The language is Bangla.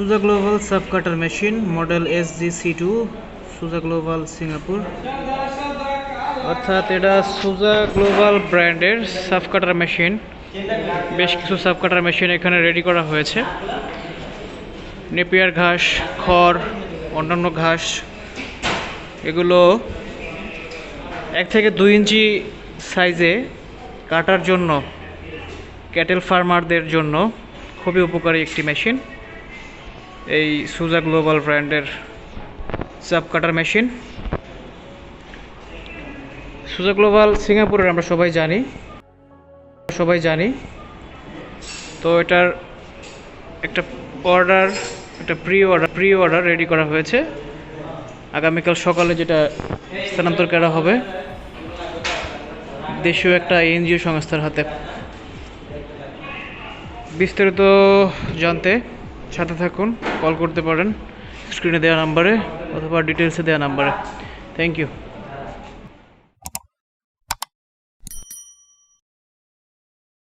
Suja global sub cutter machine model S G C two Suja global Singapore অর্থাৎ এটা সুজা গ্লোবাল ব্র্যান্ডের সাব কাটার মেশিন বেশ কিছু সাব কাটার মেশিন এখানে রেডি করা হয়েছে। নেপিয়ার ঘাস, খড়, অন্যান্য ঘাস, এগুলো এক থেকে দুই ইঞ্চি সাইজে কাটার জন্য ক্যাটেল ফার্মারদের জন্য খুবই উপকারী একটি মেশিন এই সুজা গ্লোবাল ব্র্যান্ডের চাপ কাটার মেশিন। সুজা গ্লোবাল সিঙ্গাপুরের, আমরা সবাই জানি। সবাই জানি। তো এটার একটা অর্ডার, একটা pre order pre order ready করা হয়েছে। আগামীকাল সকালে যেটা স্থানান্তর করা হবে, দেশীয় একটা এনজিও সংস্থার হাতে। বিস্তারিত জানতে সাথে থাকুন কল করতে পারেন স্ক্রিনে দেওয়া নাম্বারে অথবা ডিটেলসে দেওয়া নাম্বারে থ্যাংক ইউ